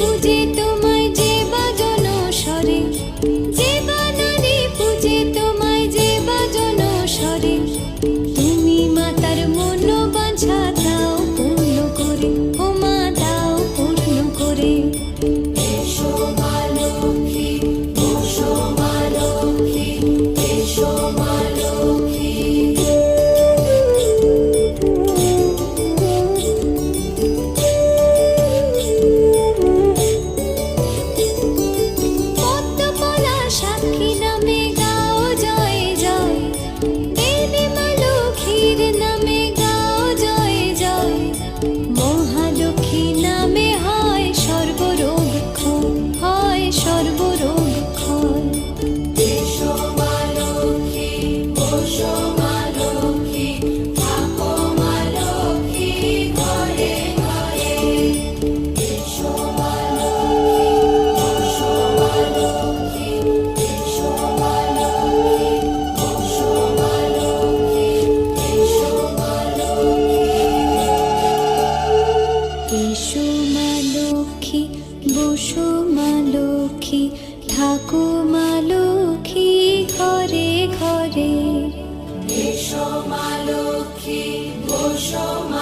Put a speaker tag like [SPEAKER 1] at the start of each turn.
[SPEAKER 1] Indeed. মা লক্ষ্মী লক্ষ্মী ঘরে ঘরে। বসো মা